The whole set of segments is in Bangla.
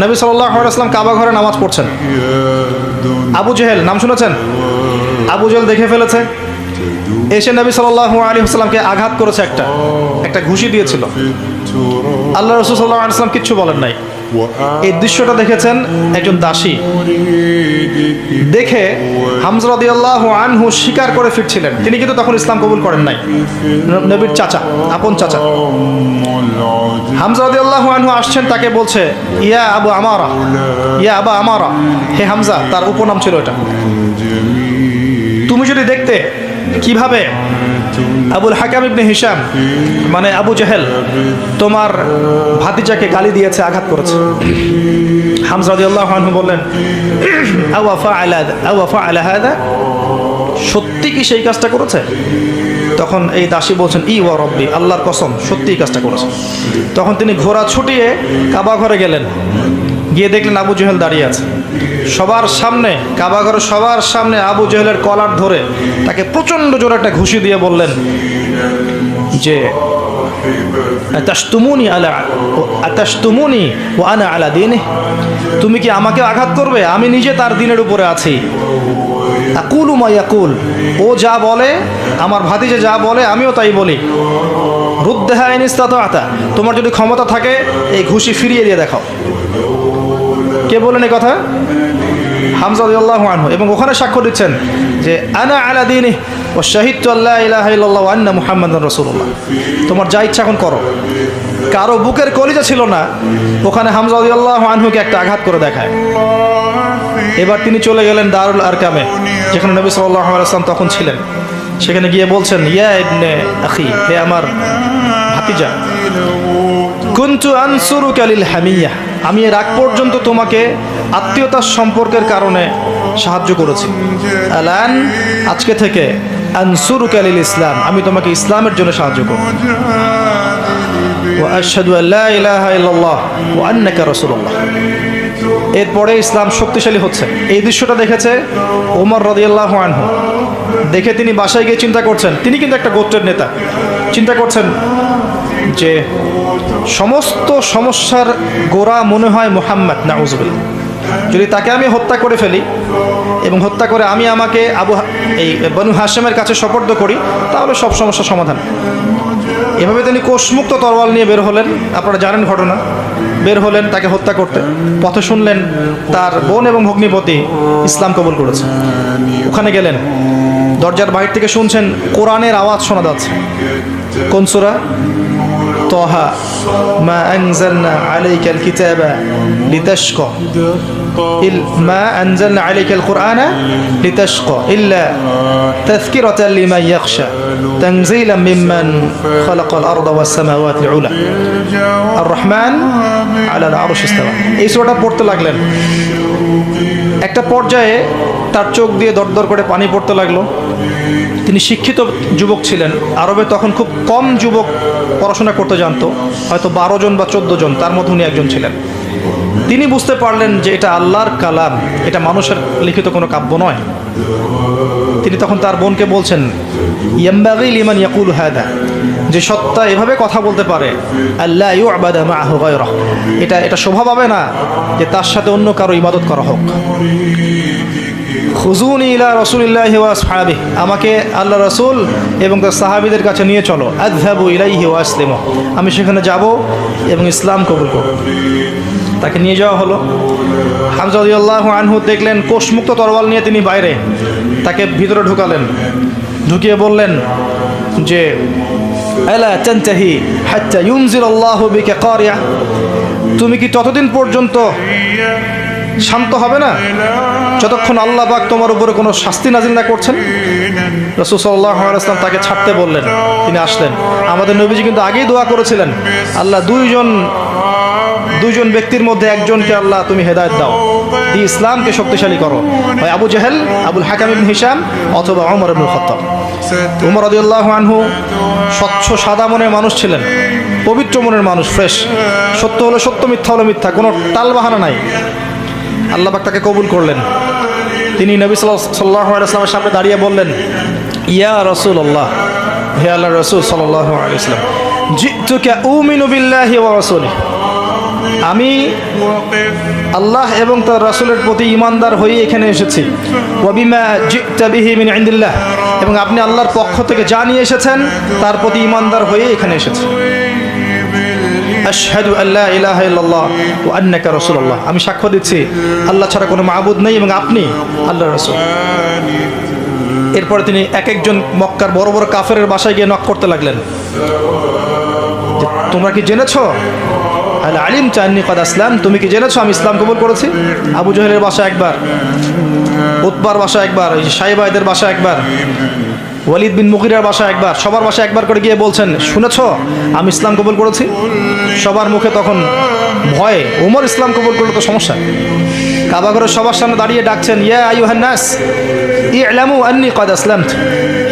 নবী সাল্লাম কাবা ঘরে নামাজ পড়ছেন। আবু জেহেল, নাম শুনেছেন? আবু জেহেল দেখে ফেলেছে। এসে নবী সাল্লাহ আলী আঘাত করেছে একটা একটা ঘুষি দিয়েছিল। আল্লাহ রসুল সাল্লাহ আলাইসলাম কিচ্ছু বলেন নাই। এই দৃশ্যটা দেখেছেন একজন দাসী। দেখে হামজরদি আল্লাহ আনহু স্বীকার করে ফিরছিলেন। তিনি কিন্তু তখন ইসলাম কবুল করেন নাই। নবীর চাচা, আপন চাচা। হামজা আল্লাহ আনহু আসছেন, তাকে বলছে, ইয়া আবু আমারা, ইয়া আবা আমারা, হে হামজা, তার উপনাম ছিল এটা। তুমি যদি দেখতে কীভাবে? আবুল হাকাম ইবনে হিসাম মানে আবু জাহেল, তোমার ভাতিজাকে গালি দিয়েছে, আঘাত করেছে। আনহু বললেন সত্যি কি সেই কাজটা করেছে? তখন এই দাসী বলছেন, ই ওয়া রব্বি, আল্লাহর কসম, সত্যি এই কাজটা করেছে। তখন তিনি ঘোড়া ছুটিয়ে কাবা ঘরে গেলেন। গিয়ে দেখলেন আবু জেহেল দাঁড়িয়ে আছে। সবার সামনে, কাবা ঘরে সবার সামনে আবু জেহেলের কলার ধরে তাকে প্রচণ্ড জোরে একটা ঘুষি দিয়ে বললেন যে তুমি কি আমাকে আঘাত করবে? আমি নিজে তার দিনের উপরে আছি। আকুল ও যা বলে, আমার ভাতিজে যা বলে, আমিও তাই বলি। রুদ্দেহা ইনিস্তাত আতা তোমার যদি ক্ষমতা থাকে, এই ঘুষি ফিরিয়ে দিয়ে দেখাও। কে বলেন এই কথা? হামজা আল্লাহ আনহু। এবং ওখানে সাক্ষ্য দিচ্ছেন যে, আনা আলা দিনে ও শাহিদ আল্লাহ ইলাহা আন্না মুহাম্মদ রসুল্লাহ তোমার যা ইচ্ছা এখন করো। কারও বুকের কলিজা ছিল না, ওখানে হামজা আল্লাহ আনহুকে একটা আঘাত করে দেখায়। এবার তিনি চলে গেলেন দারুল আরকামে, যেখানে নবী সাল্লাহ আসলাম তখন ছিলেন। সেখানে গিয়ে বলছেন, ইয়া ইবনে আখি, হে আমার ভাতিজা। কুন্তু আনসুরু ক্যালিল হামিয়া। আমি এর আগ পর্যন্ত তোমাকে আত্মীয়তার সম্পর্কের কারণে সাহায্য করেছি। আলান, আজকে থেকে আনসুরু ক্যালিল ইসলাম। আমি তোমাকে ইসলামের জন্য সাহায্য করব। এরপরে ইসলাম শক্তিশালী হচ্ছে। এই দৃশ্যটা দেখেছে ওমর রদিয়াল্লাহ আনহু। দেখে তিনি বাসায় গিয়ে চিন্তা করছেন। তিনি কিন্তু একটা গোত্রের নেতা। চিন্তা করছেন যে সমস্ত সমস্যার গোড়া মনে হয় মোহাম্মদ, নাউজুবিল্লাহ। যদি তাকে আমি হত্যা করে ফেলি এবং হত্যা করে আমি আমাকে আবু এই বনু হাসেমের কাছে সপর্দ করি, তাহলে সব সমস্যার সমাধান। এভাবে তিনি কোষমুক্ত তরোয়াল নিয়ে বের হলেন, আপনারা জানেন ঘটনা। বের হলেন তাকে হত্যা করতে। পথে শুনলেন তার বোন এবং ভগ্নিপতি ইসলাম কবুল করেছে। ওখানে গেলেন। দরজার বাহির থেকে শুনছেন কোরআনের আওয়াজ শোনা যাচ্ছে। কোন সুরা তহা মা আনজালনা আলাইকাল কিতাবা লিতাশকা ইল মা আনজালনা আলাইকাল কুরআনা লিতাশকা ইল্লা তাযকিরাতান লিমান ইয়াখশা তানজিলাম মিম্মান খালাকাল আরদা ওয়াস সামাওয়াতি উলা আর রহমান আলাল আরশ ইস্তাওয়া এই সূরাটা পড়তে লাগলেন একটা পর্যায়ে তার চোখ দিয়ে দরদর করে পানি পড়তে লাগল। তিনি শিক্ষিত যুবক ছিলেন। আরবে তখন খুব কম যুবক পড়াশোনা করতে জানতো। হয়তো বারো জন বা চোদ্দ জন, তার মধ্যে উনি একজন ছিলেন। তিনি বুঝতে পারলেন যে এটা আল্লাহর কালাম, এটা মানুষের লিখিত কোনো কাব্য নয়। তিনি তখন তার বোনকে বলছেন, ইয়াম্বাগি লিমান ইয়াকুল হায়দা যে সত্তা এভাবে কথা বলতে পারে আল্লাহ ইউ আবাদা এটা এটা শোভা পাবে না যে তার সাথে অন্য কারও ইবাদত করা হোক। খুজুনি ইলা রসুলিল্লাহ ওয়া সাহাবি আমাকে আল্লাহ রসুল এবং তার সাহাবিদের কাছে নিয়ে চলো। আদহাবু ইলাইহি ওয়া আসলিমু। আমি সেখানে যাব এবং ইসলাম কবুল করব। তাকে নিয়ে যাওয়া হলো। হামজাদিয়াল্লাহ আনহু দেখলেন কোষমুক্ত তরওয়াল নিয়ে তিনি বাইরে। তাকে ভিতরে ঢুকালেন। ঢুকিয়ে বললেন যে আলা তানতাহি হাত্তা ইউনজিল আল্লাহু বিকা কারিয়া? তুমি কি ততদিন পর্যন্ত শান্ত হবে না? যতক্ষণ আল্লাহ পাক তোমার উপরে কোনো শাস্তি নাজিল না করছেন, রসুল সাল্লাহ আসলাম তাকে ছাড়তে বললেন, তিনি আসলেন। আমাদের নবীজি কিন্তু আগেই দোয়া করেছিলেন, আল্লাহ দুইজন দুইজন ব্যক্তির মধ্যে একজনকে আল্লাহ তুমি হেদায়ত দাও। দিয়ে ইসলামকে শক্তিশালী করো। হয় আবু জাহেল, আবুল হাকাম হিসাম অথবা অমর ইবনুল খত্তাব। উমর রাদিয়াল্লাহু আনহু স্বচ্ছ, সাদা মনের মানুষ ছিলেন, পবিত্র মনের মানুষ, ফ্রেশ। সত্য হলো সত্য, মিথ্যা হলো মিথ্যা, কোনো টাল বাহানা নাই। আল্লাহবাক তাকে কবুল করলেন। তিনি নবী সাল্লাহ আলাইসলামের সামনে দাঁড়িয়ে বললেন, ইয়া রসুল আল্লাহ হে আল্লাহ রসুল সাল্লাহ আলাইসলাম জিতুকে উমিনুবিল্লাহি ওয়া রসুল, আমি আল্লাহ এবং তার রসুলের প্রতি ইমানদার হয়ে এখানে এসেছি। ওয়াবিমা জিতাবিহিমিন ইন্দিল্লাহ, এবং আপনি আল্লাহর পক্ষ থেকে যা নিয়ে এসেছেন, তার প্রতি ইমানদার হয়ে এখানে এসেছি আশহাদু আল্লাহ ইলাহা ইল্লাল্লাহ ওয়া আন্নাকা রাসূলুল্লাহ। আমি সাক্ষ্য দিচ্ছি, আল্লাহ ছাড়া কোনো মাহবুদ নেই এবং আপনি আল্লাহর রাসূল। এরপরে তিনি এক একজন মক্কার বড় বড় কাফের বাসায় গিয়ে নক করতে লাগলেন। তোমরা কি জেনেছো? আল আলিম চান্নি, কদ আসলাম। তুমি কি জেনেছো আমি ইসলাম কবুল করেছি? আবু জহেলের বাসা একবার উৎবার বাসা একবার ওই সাইবাইদের বাসা একবার, ওয়ালিদ বিন মুকিরার বাসা একবার, সবার বাসা একবার করে গিয়ে বলছেন, শুনেছ? আমি ইসলাম কবুল করেছি। সবার মুখে তখন ভয়ে, ওমর ইসলাম কবুল করলে তো সমস্যা। কাবাগরের সবার সামনে দাঁড়িয়ে ডাকছেন, ইয়া আইয়ুহান নাস। ইলামু আন্নি কদ আসলামত।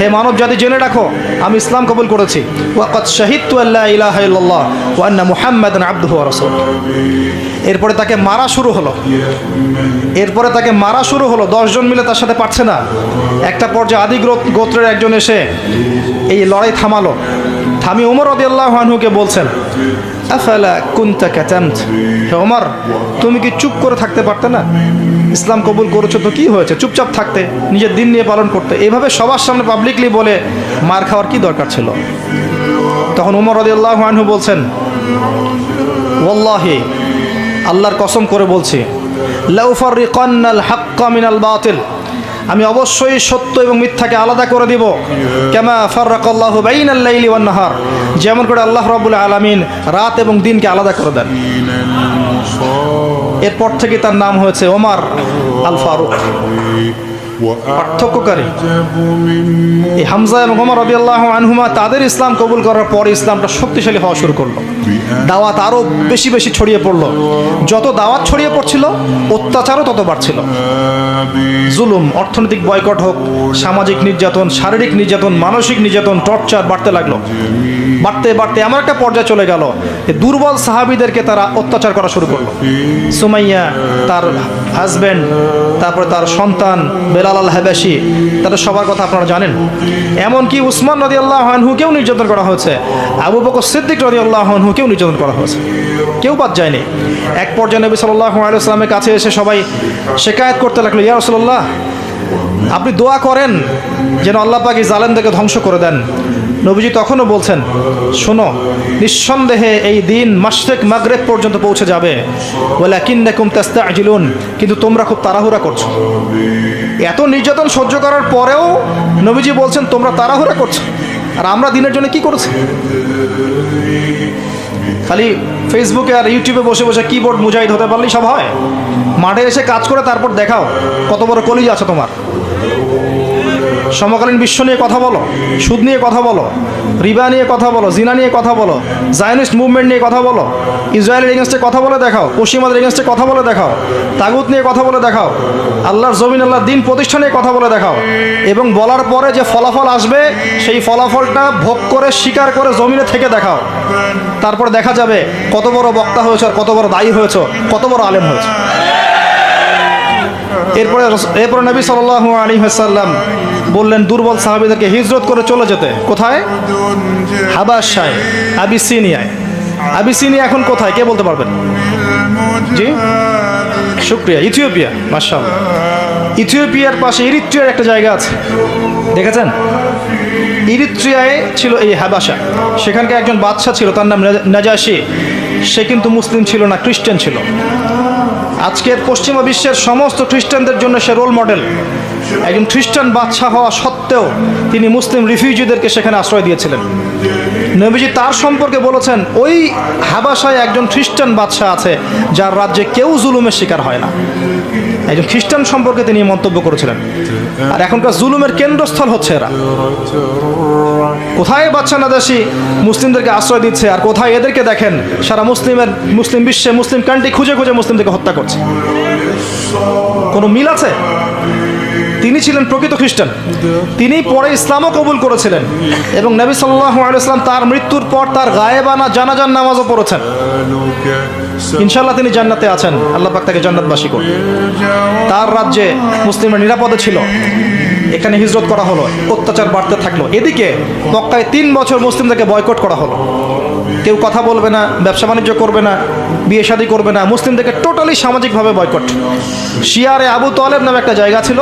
হে মানব জাতি জেনে রাখো, আমি ইসলাম কবুল করেছি। ওয়াকাদ শাহিদতু আল্লা ইলাহা ইল্লাল্লাহ ওয়া আন্না মুহাম্মাদান আবদুহু ওয়া রাসূলুহু। এরপরে তাকে মারা শুরু হলো। এরপরে তাকে মারা শুরু হলো। দশজন মিলে তার সাথে পারছে না। একটা পর্যায়ে আদি গোত্রের একজন এসে এই লড়াই থামালো। থামি উমর রদি আল্লাহ আনহুকে বলছেন আফালা কুন্তা হে ওমর, তুমি কি চুপ করে থাকতে পারতে না? ইসলাম কবুল করেছ তো কি হয়েছে? চুপচাপ থাকতে, নিজের দিন নিয়ে পালন করতে। এভাবে সবার সামনে পাবলিকলি বলে মার খাওয়ার কি দরকার ছিল? তখন উমর রদিয়াল্লাহ বলছেন, ওয়াল্লাহি, আল্লাহর কসম করে বলছি লাউফারিকান্নাল হাক্কা মিনাল বাতিল। আমি অবশ্যই সত্য এবং মিথ্যাকে আলাদা করে দিব। কেমা ফর্রাকল্লাহ বাইনাল লাইলি ওয়ান নাহার। যেমন করে আল্লাহ রাব্বুল আলামিন রাত এবং দিনকে আলাদা করে দেন। এরপর থেকে তার নাম হয়েছে ওমার আল ফারুক পার্থক্যকারী। এই হামজা এবং ওমর রবিআল্লাহ আনহুমা তাদের ইসলাম কবুল করার পর ইসলামটা শক্তিশালী হওয়া শুরু করল। দাওয়াত আরও বেশি বেশি ছড়িয়ে পড়ল। যত দাওয়াত ছড়িয়ে পড়ছিল, অত্যাচারও তত বাড়ছিল। জুলুম, অর্থনৈতিক বয়কট হোক, সামাজিক নির্যাতন, শারীরিক নির্যাতন, মানসিক নির্যাতন, টর্চার বাড়তে লাগল। বাড়তে বাড়তে এমন একটা পর্যায়ে চলে গেল দুর্বল সাহাবিদেরকে তারা অত্যাচার করা শুরু করল। সুমাইয়া, তার হাজব্যান্ড তারপরে তার সন্তান বেলাল আল হাবাসি তাদের সবার কথা আপনারা জানেন। এমনকি উসমান রদি আল্লাহ আনহুকেও নির্যাতন করা হয়েছে। আবু বকর সিদ্দিক রদি আল্লাহ আনহুকেও নির্যাতন করা হয়েছে। কেউ বাদ যায়নি। এক পর্যায়ে নবী সাল্লাহ আলাইসলামের কাছে এসে সবাই শেকায়ত করতে লাগল, ইয়া রসল্লাহ আপনি দোয়া করেন যেন আল্লাহ পাক জালেমদেরকে ধ্বংস করে দেন। নবীজি তখনও বলছেন, শোনো, নিঃসন্দেহে এই দিন মাসরেক মাগরেব পর্যন্ত পৌঁছে যাবে। বলে কিন্নাকুম তাস্তা আজিলুন কিন্তু তোমরা খুব তাড়াহুড়া করছ। এত নির্যাতন সহ্য করার পরেও নবীজি বলছেন, তোমরা তাড়াহুড়া করছ। আর আমরা দিনের জন্য কি করছি? খালি ফেসবুকে আর ইউটিউবে বসে বসে কিবোর্ড মুজাহিদ হতে পারলেই সব হয়। মাঠে এসে কাজ করে তারপর দেখাও, কত বড় কলিজ আছে তোমার। সমকালীন বিশ্ব নিয়ে কথা বলো, সুদ নিয়ে কথা বলো, রিবা নিয়ে কথা বলো, জিনা নিয়ে কথা বলো জায়নিস্ট মুভমেন্ট নিয়ে কথা বলো ইসরায়েলের এগেনস্টে কথা বলে দেখাও পশ্চিমাদের এগেনস্টে কথা বলে দেখাও, তাগুত নিয়ে কথা বলে দেখাও, আল্লাহর জমিন, আল্লাহর দিন প্রতিষ্ঠা নিয়ে কথা বলে দেখাও এবং বলার পরে যে ফলাফল আসবে, সেই ফলাফলটা ভোগ করে, স্বীকার করে জমিনে থেকে দেখাও। তারপর দেখা যাবে কত বড় বক্তা হয়েছে আর কত বড় দায়ী হয়েছ, কত বড় আলেম হয়েছে। এরপরে এরপরে নবী সাল্লাহ আলী হাসাল্লাম বললেন, দুর্বল সাহাবিদেরকে হিজরত করে চলে যেতে। কোথায়? হাবাসায় আবিসিনিয়ায়। আবিসিনিয়া এখন কোথায়? কে বলতে পারবেন? জি? শুক্রিয়া, ইথিওপিয়া মার্শাল ইথিওপিয়ার পাশে ইরিত্রিয়ার একটা জায়গা আছে। দেখেছেন? ইরিত্রিয়ায় ছিল এই হাবাসা সেখানকার একজন বাদশা ছিল, তার নাম নাজাসি সে কিন্তু মুসলিম ছিল না, খ্রিস্টান ছিল। আজকের পশ্চিমা বিশ্বের সমস্ত খ্রিস্টানদের জন্য সে রোল মডেল একজন খ্রিস্টান বাদশাহ হওয়া সত্ত্বেও তিনি মুসলিম রিফিউজিদেরকে সেখানে আশ্রয় দিয়েছিলেন। নবীজি তার সম্পর্কে বলেছেন, ওই হাবাসায় একজন খ্রিস্টান বাদশাহ আছে, যার রাজ্যে কেউ জুলুমের শিকার হয় না। একজন খ্রিস্টান সম্পর্কে তিনি মন্তব্য করেছিলেন। আর এখনকার জুলুমের কেন্দ্রস্থল হচ্ছে এরা। কোথায় বাচ্চা নাদাসি মুসলিমদেরকে আশ্রয় দিচ্ছে, আর কোথায় এদেরকে দেখেন, সারা মুসলিমের, মুসলিম বিশ্বে মুসলিম কান্ট্রি খুঁজে খুঁজে মুসলিমদেরকে হত্যা করছে। কোনো মিল আছে? তিনি ছিলেন প্রকৃত খ্রিস্টান। তিনি পরে ইসলামও কবুল করেছিলেন এবং নবী সাল্লাহ আলাইসলাম তার মৃত্যুর পর তার গায়েবানা জানাজান নামাজও পড়েছেন। ইনশাল্লাহ তিনি জান্নাতে আছেন। আল্লাহ পাক তাকে জান্নাতবাসী করুন। তার রাজ্যে মুসলিমের নিরাপদে ছিল। এখানে হিজরত করা হলো। অত্যাচার বাড়তে থাকল। এদিকে মক্কায় তিন বছর মুসলিমদেরকে বয়কট করা হলো। কেউ কথা বলবে না, ব্যবসা বাণিজ্য করবে না, বিয়ে শাদী করবে না। মুসলিমদেরকে টোটালি সামাজিকভাবে বয়কট শিয়ারে আবু তলেব নামে একটা জায়গা ছিল,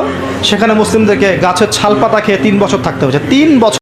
সেখানে মুসলিমদেরকে গাছের ছাল পাতা খেয়ে তিন বছর থাকতে হয়েছে। তিন বছর